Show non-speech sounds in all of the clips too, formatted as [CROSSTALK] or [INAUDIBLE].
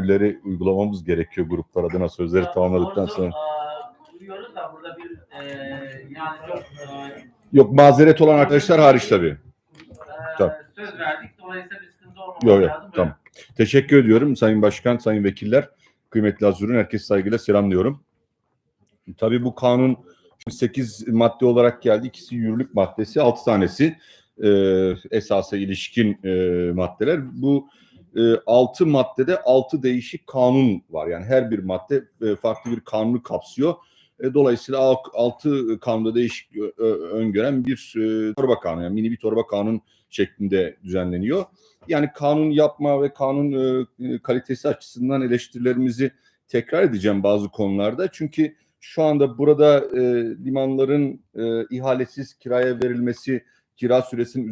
amirleri uygulamamız gerekiyor gruplar adına sözleri tamamladıktan sonra. Duyuyoruz da burada bir e, yani çok e, Yok mazeret olan arkadaşlar hariç tabii. e, Tabii. söz verdik. Dolayısıyla bir sıkıntı olmaması Yok yok lazım. tamam. Teşekkür ediyorum Sayın Başkan, Sayın Vekiller. Kıymetli Azur'un herkes saygıyla selamlıyorum. Tabii bu kanun 8 madde olarak geldi. İkisi yürürlük maddesi, 6 tanesi e, esasa ilişkin e, maddeler. Bu e, 6 maddede 6 değişik kanun var. Yani her bir madde e, farklı bir kanunu kapsıyor. E, dolayısıyla 6 kanunda değişik e, öngören bir torba kanunu, yani mini bir torba kanun şeklinde düzenleniyor. Yani kanun yapma ve kanun kalitesi açısından eleştirilerimizi tekrar edeceğim bazı konularda. Çünkü şu anda burada e, limanların e, ihalesiz kiraya verilmesi, kira süresinin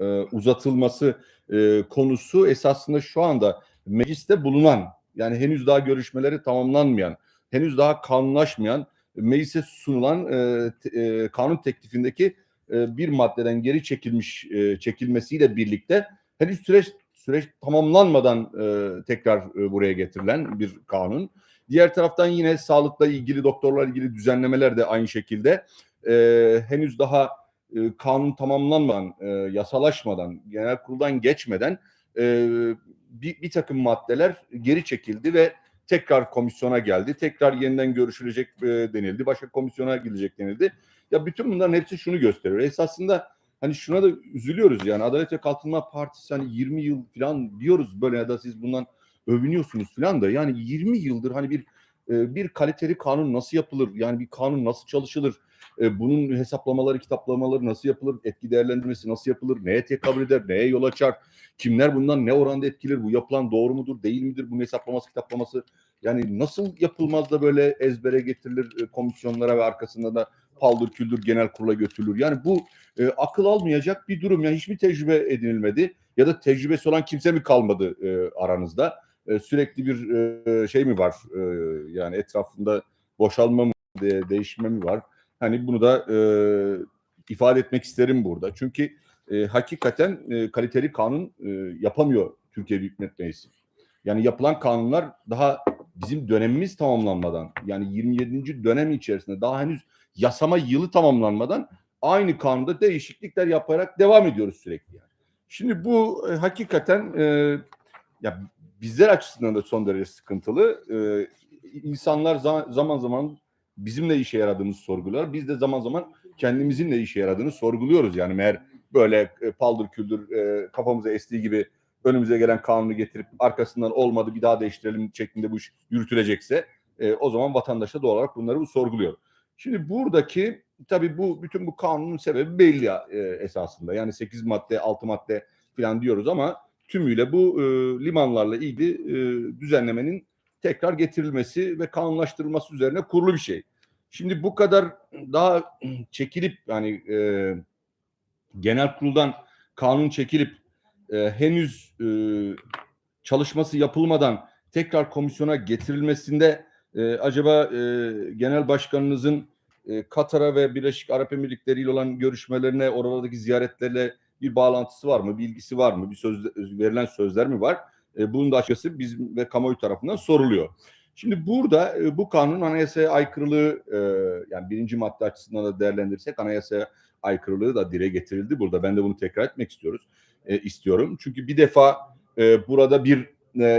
e, uzatılması e, konusu esasında şu anda mecliste bulunan yani henüz daha görüşmeleri tamamlanmayan, henüz daha kanunlaşmayan meclise sunulan e, e, kanun teklifindeki e, bir maddeden geri çekilmiş e, çekilmesiyle birlikte henüz süreç süreç tamamlanmadan e, tekrar e, buraya getirilen bir kanun. Diğer taraftan yine sağlıkla ilgili doktorlarla ilgili düzenlemeler de aynı şekilde e, henüz daha e, kanun tamamlanmadan, e, yasalaşmadan, genel kuruldan geçmeden e, bir, bir takım maddeler geri çekildi ve tekrar komisyona geldi. Tekrar yeniden görüşülecek denildi. Başka komisyona gidecek denildi. Ya bütün bunların hepsi şunu gösteriyor. Esasında hani şuna da üzülüyoruz yani Adalet ve Kalkınma Partisi hani 20 yıl falan diyoruz böyle ya da siz bundan övünüyorsunuz falan da yani 20 yıldır hani bir bir kaliteli kanun nasıl yapılır? Yani bir kanun nasıl çalışılır? E, bunun hesaplamaları, kitaplamaları nasıl yapılır? Etki değerlendirmesi nasıl yapılır? Neye tekabül eder? Neye yol açar? Kimler bundan ne oranda etkilir? Bu yapılan doğru mudur, değil midir? Bunun hesaplaması, kitaplaması yani nasıl yapılmaz da böyle ezbere getirilir e, komisyonlara ve arkasında da paldır küldür genel kurula götürülür. Yani bu e, akıl almayacak bir durum. Yani hiçbir tecrübe edinilmedi ya da tecrübesi olan kimse mi kalmadı e, aranızda? E, sürekli bir e, şey mi var? E, yani etrafında boşalma mı, de, değişme mi var? Hani bunu da e, ifade etmek isterim burada. Çünkü e, hakikaten e, kaliteli kanun e, yapamıyor Türkiye Büyük Millet Meclisi. Yani yapılan kanunlar daha bizim dönemimiz tamamlanmadan yani 27. dönem içerisinde daha henüz yasama yılı tamamlanmadan aynı kanunda değişiklikler yaparak devam ediyoruz sürekli. Yani. Şimdi bu e, hakikaten e, ya bizler açısından da son derece sıkıntılı. E, insanlar za- zaman zaman bizimle işe yaradığımız sorgular. Biz de zaman zaman kendimizin ne işe yaradığını sorguluyoruz. Yani meğer böyle e, paldır küldür e, kafamıza estiği gibi önümüze gelen kanunu getirip arkasından olmadı bir daha değiştirelim şeklinde bu iş yürütülecekse e, o zaman vatandaş da doğal olarak bunları bu sorguluyor. Şimdi buradaki tabii bu bütün bu kanunun sebebi belli e, esasında. Yani 8 madde, 6 madde falan diyoruz ama tümüyle bu limanlarla ilgili düzenlemenin tekrar getirilmesi ve kanunlaştırılması üzerine kurulu bir şey. Şimdi bu kadar daha çekilip yani e, genel kuruldan kanun çekilip e, henüz e, çalışması yapılmadan tekrar komisyona getirilmesinde e, acaba e, genel başkanınızın e, Katar'a ve Birleşik Arap Emirlikleri ile olan görüşmelerine, oralardaki ziyaretlerle bir bağlantısı var mı, bilgisi var mı, bir söz, verilen sözler mi var? E, bunun da açıkçası bizim ve kamuoyu tarafından soruluyor. Şimdi burada e, bu kanunun anayasaya aykırılığı e, yani birinci madde açısından da değerlendirirsek anayasaya aykırılığı da dile getirildi burada. Ben de bunu tekrar etmek istiyoruz istiyorum. Çünkü bir defa burada bir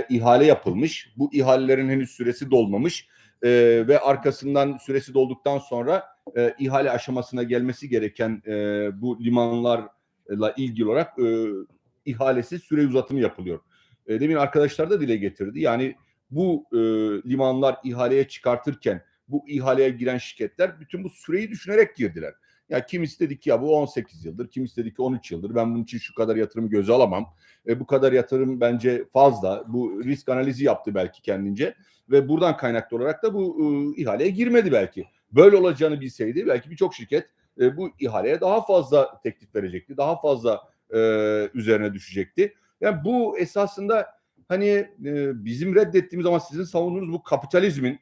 ihale yapılmış. Bu ihalelerin henüz süresi dolmamış ve arkasından süresi dolduktan sonra ihale aşamasına gelmesi gereken bu limanlarla ilgili olarak ihalesiz süre uzatımı yapılıyor. E, demin arkadaşlar da dile getirdi. Yani bu e, limanlar ihaleye çıkartırken bu ihaleye giren şirketler bütün bu süreyi düşünerek girdiler. Ya kim istedi ki ya bu 18 yıldır, kim istedi ki 13 yıldır. Ben bunun için şu kadar yatırımı göze alamam. E, bu kadar yatırım bence fazla. Bu risk analizi yaptı belki kendince ve buradan kaynaklı olarak da bu e, ihaleye girmedi belki. Böyle olacağını bilseydi belki birçok şirket e, bu ihaleye daha fazla teklif verecekti. Daha fazla e, üzerine düşecekti. Yani bu esasında hani e, bizim reddettiğimiz ama sizin savunduğunuz bu kapitalizmin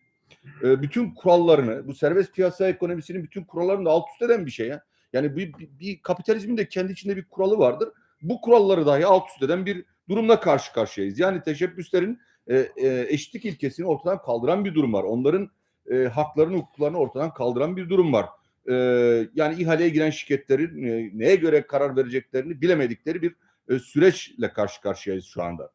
e, bütün kurallarını, bu serbest piyasa ekonomisinin bütün kurallarını da alt üst eden bir şey ya. Yani bir, bir, bir kapitalizmin de kendi içinde bir kuralı vardır. Bu kuralları dahi alt üst eden bir durumla karşı karşıyayız. Yani teşebbüslerin e, e, eşitlik ilkesini ortadan kaldıran bir durum var. Onların e, haklarını, hukuklarını ortadan kaldıran bir durum var. E, yani ihaleye giren şirketlerin e, neye göre karar vereceklerini bilemedikleri bir e, süreçle karşı karşıyayız şu anda.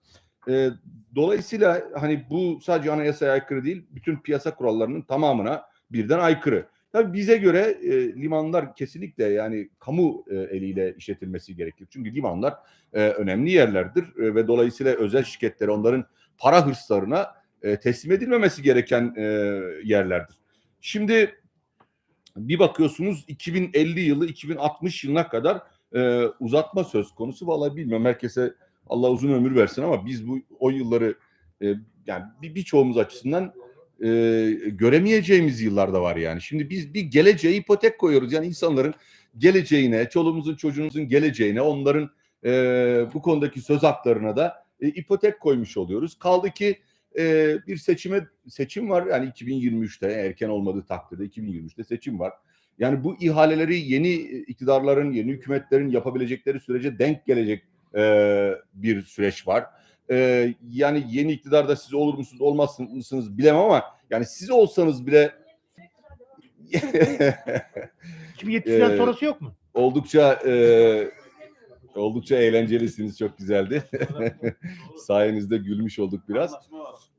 E, dolayısıyla hani bu sadece anayasaya aykırı değil, bütün piyasa kurallarının tamamına birden aykırı. Tabii bize göre e, limanlar kesinlikle yani kamu e, eliyle işletilmesi gerekir. Çünkü limanlar e, önemli yerlerdir e, ve dolayısıyla özel şirketlere onların para hırslarına e, teslim edilmemesi gereken e, yerlerdir. Şimdi bir bakıyorsunuz 2050 yılı 2060 yılına kadar e, uzatma söz konusu. Vallahi bilmiyorum herkese Allah uzun ömür versin ama biz bu o yılları e, yani bir birçoğumuz açısından e, göremeyeceğimiz yıllarda var yani. Şimdi biz bir geleceğe ipotek koyuyoruz. Yani insanların geleceğine, çoluğumuzun çocuğumuzun geleceğine, onların e, bu konudaki söz haklarına da e, ipotek koymuş oluyoruz. Kaldı ki e, bir seçime seçim var. Yani 2023'te erken olmadığı takdirde 2023'te seçim var. Yani bu ihaleleri yeni iktidarların, yeni hükümetlerin yapabilecekleri sürece denk gelecek e, bir süreç var. E, yani yeni iktidarda siz olur musunuz, olmaz mısınız bilemem ama yani siz olsanız bile [LAUGHS] 2070'den Ee, sonrası yok mu? oldukça e, oldukça eğlencelisiniz. Çok güzeldi. [LAUGHS] Sayenizde gülmüş olduk biraz.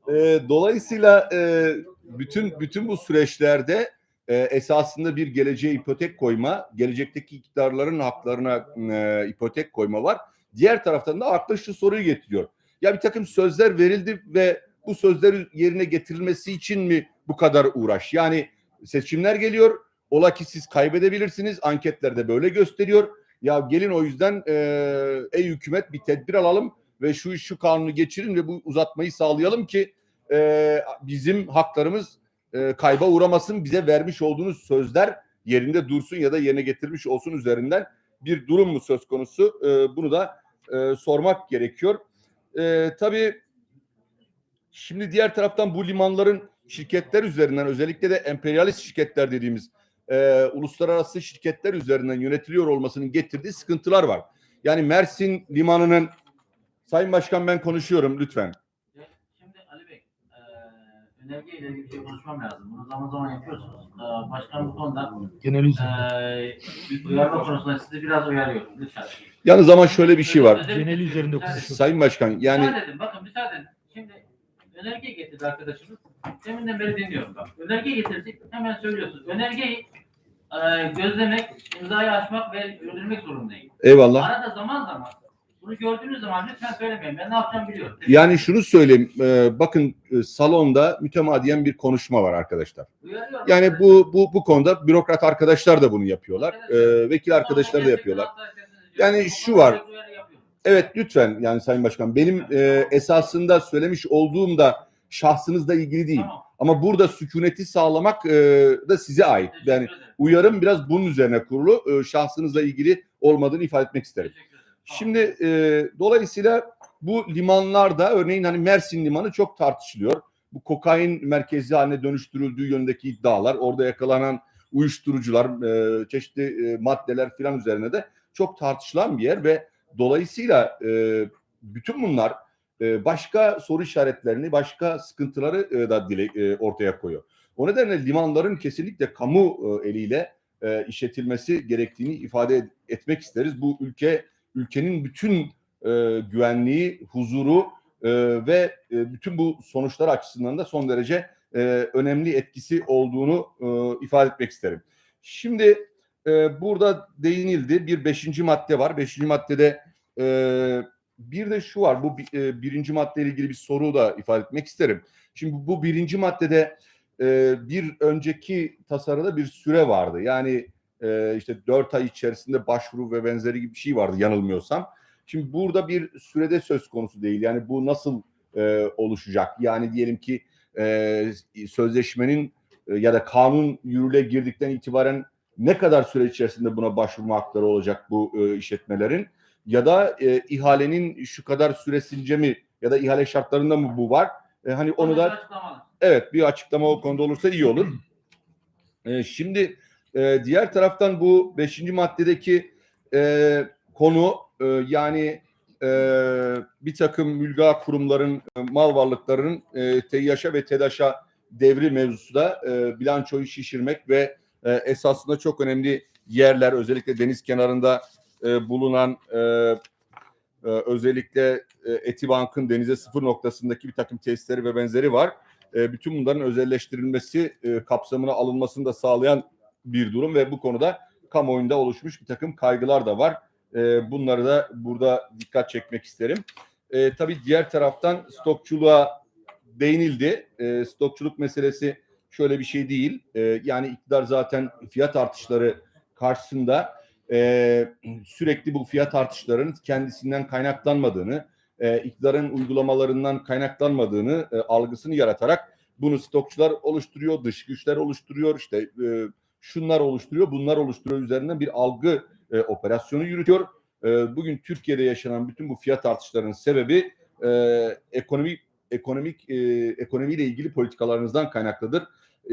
E, dolayısıyla e, bütün bütün bu süreçlerde e, esasında bir geleceğe ipotek koyma, gelecekteki iktidarların haklarına e, ipotek koyma var. Diğer taraftan da akla şu soruyu getiriyor. Ya bir takım sözler verildi ve bu sözler yerine getirilmesi için mi bu kadar uğraş? Yani seçimler geliyor. Ola ki siz kaybedebilirsiniz. Anketler de böyle gösteriyor. Ya gelin o yüzden e, ey hükümet bir tedbir alalım ve şu şu kanunu geçirin ve bu uzatmayı sağlayalım ki e, bizim haklarımız e, kayba uğramasın. Bize vermiş olduğunuz sözler yerinde dursun ya da yerine getirmiş olsun üzerinden bir durum mu söz konusu? E, bunu da e, sormak gerekiyor. E, tabii şimdi diğer taraftan bu limanların şirketler üzerinden özellikle de emperyalist şirketler dediğimiz e, uluslararası şirketler üzerinden yönetiliyor olmasının getirdiği sıkıntılar var. Yani Mersin limanının Sayın Başkan ben konuşuyorum lütfen. Şimdi Ali Bey, e, önerge ile ilgili bir şey konuşmam lazım. Bunu zaman zaman yapıyorsunuz. E, başkan bu konuda Genel e, uyarma konusunda sizi biraz uyarıyorum. Lütfen. Yalnız ama şöyle bir şey var. Genel üzerinde konuşuyoruz. Sayın Başkan yani Müsaade edin, bakın müsaade edin. Şimdi önerge getirdi arkadaşımız. Deminden beri dinliyorum bak. Önerge getirdik, hemen söylüyorsunuz. Önergeyi e, gözlemek, imzayı açmak ve yürütmek zorundayım. eyvallah. Arada zaman zaman bunu gördüğünüz zaman lütfen söylemeyin. Ben ne yapacağımı biliyorum. Yani şunu söyleyeyim. e, bakın e, salonda mütemadiyen bir konuşma var arkadaşlar. Uyarıyorum Yani bu bu bu konuda bürokrat arkadaşlar da bunu yapıyorlar. E, vekil arkadaşlar da yapıyorlar. Yani şu var. Evet lütfen yani Sayın Başkan benim e, esasında söylemiş olduğum da şahsınızla ilgili değil. Tamam. Ama burada sükuneti sağlamak e, da size ait. Yani uyarım biraz bunun üzerine kurulu. E, şahsınızla ilgili olmadığını ifade etmek isterim. Tamam. Şimdi e, dolayısıyla bu limanlarda örneğin hani Mersin limanı çok tartışılıyor. Bu kokain merkezi haline dönüştürüldüğü yönündeki iddialar, orada yakalanan uyuşturucular, e, çeşitli e, maddeler filan üzerine de çok tartışılan bir yer ve dolayısıyla e, bütün bunlar e, başka soru işaretlerini, başka sıkıntıları e, da dile e, ortaya koyuyor. O nedenle limanların kesinlikle kamu eliyle işletilmesi gerektiğini ifade et- etmek isteriz. Bu ülke ülkenin bütün güvenliği, huzuru ve bütün bu sonuçlar açısından da son derece önemli etkisi olduğunu ifade etmek isterim. Şimdi burada değinildi. Bir beşinci madde var. Beşinci maddede e, bir de şu var. Bu e, birinci maddeyle ilgili bir soru da ifade etmek isterim. Şimdi bu birinci maddede e, bir önceki tasarıda bir süre vardı. Yani e, işte dört ay içerisinde başvuru ve benzeri gibi bir şey vardı yanılmıyorsam. Şimdi burada bir sürede söz konusu değil. Yani bu nasıl e, oluşacak? Yani diyelim ki e, sözleşmenin e, ya da kanun yürürlüğe girdikten itibaren ne kadar süre içerisinde buna başvurma hakları olacak bu e, işletmelerin? Ya da e, ihalenin şu kadar süresince mi ya da ihale şartlarında mı bu var? E, hani onu da. Evet bir açıklama o konuda olursa iyi olur. Ee, şimdi e, diğer taraftan bu beşinci maddedeki e, konu e, yani e, bir takım mülga kurumların e, mal varlıklarının e, TEİAŞ'a ve TEDAŞ'a devri mevzusu da e, bilançoyu şişirmek ve e, esasında çok önemli yerler özellikle deniz kenarında e, bulunan e, e, özellikle e, Etibank'ın denize sıfır noktasındaki bir takım testleri ve benzeri var. E, bütün bunların özelleştirilmesi e, kapsamına alınmasını da sağlayan bir durum ve bu konuda kamuoyunda oluşmuş bir takım kaygılar da var. E, bunları da burada dikkat çekmek isterim. E, tabii diğer taraftan stokçuluğa değinildi. E, stokçuluk meselesi şöyle bir şey değil. E, yani iktidar zaten fiyat artışları karşısında e, sürekli bu fiyat artışlarının kendisinden kaynaklanmadığını, e, iktidarın uygulamalarından kaynaklanmadığını e, algısını yaratarak bunu stokçular oluşturuyor, dış güçler oluşturuyor, işte e, şunlar oluşturuyor, bunlar oluşturuyor üzerinden bir algı e, operasyonu yürütüyor. E, bugün Türkiye'de yaşanan bütün bu fiyat artışlarının sebebi e, ekonomik ekonomik e, ekonomiyle ilgili politikalarınızdan kaynaklıdır.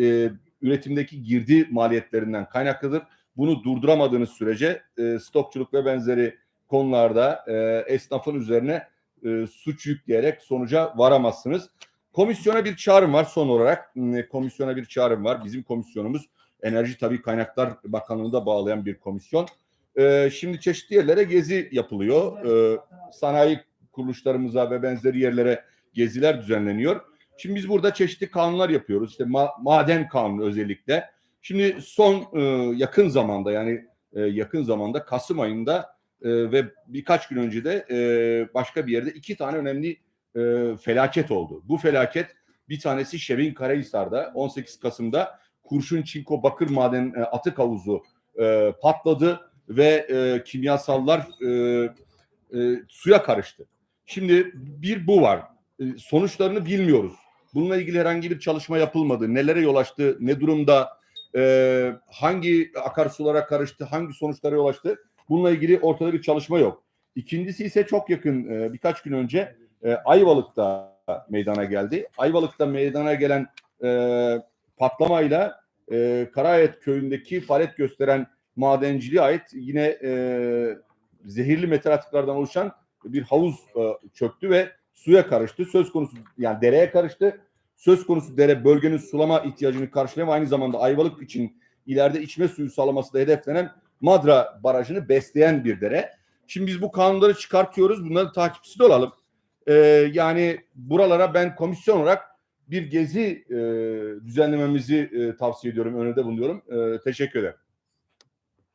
E, üretimdeki girdi maliyetlerinden kaynaklıdır. Bunu durduramadığınız sürece e, stokçuluk ve benzeri konularda e, esnafın üzerine e, suç yükleyerek sonuca varamazsınız. Komisyona bir çağrım var son olarak. E, Komisyona bir çağrım var. Bizim komisyonumuz Enerji Tabii Kaynaklar Bakanlığı'nda bağlayan bir komisyon. E, şimdi çeşitli yerlere gezi yapılıyor. E, sanayi kuruluşlarımıza ve benzeri yerlere geziler düzenleniyor. Şimdi biz burada çeşitli kanunlar yapıyoruz. İşte ma- maden kanunu özellikle. Şimdi son e, yakın zamanda yani e, yakın zamanda Kasım ayında e, ve birkaç gün önce de e, başka bir yerde iki tane önemli e, felaket oldu. Bu felaket bir tanesi Şebin Karahisar'da 18 Kasım'da Kurşun Çinko Bakır Maden e, atık havuzu e, patladı ve e, kimyasallar e, e, suya karıştı. Şimdi bir bu var. E, sonuçlarını bilmiyoruz. Bununla ilgili herhangi bir çalışma yapılmadı. Nelere yol açtı, ne durumda, e, hangi akarsulara karıştı, hangi sonuçlara yol açtı? Bununla ilgili ortada bir çalışma yok. İkincisi ise çok yakın e, birkaç gün önce e, Ayvalık'ta meydana geldi. Ayvalık'ta meydana gelen e, patlamayla e, Karayet köyündeki faaliyet gösteren madenciliğe ait yine e, zehirli metal atıklardan oluşan bir havuz e, çöktü ve suya karıştı. Söz konusu yani dereye karıştı. Söz konusu dere bölgenin sulama ihtiyacını karşılayan ve aynı zamanda Ayvalık için ileride içme suyu sağlaması da hedeflenen Madra Barajı'nı besleyen bir dere. Şimdi biz bu kanunları çıkartıyoruz. Bunların takipçisi de olalım. Ee, yani buralara ben komisyon olarak bir gezi e, düzenlememizi e, tavsiye ediyorum, önünde bulunuyorum. E, teşekkür ederim.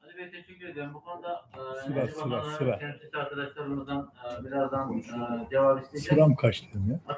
Ali Bey teşekkür ederim. Bu konuda e, Sıra, sıra, sıra. arkadaşlarımızdan e, birazdan e, cevap isteyeceğiz. Sıram kaçtı ya.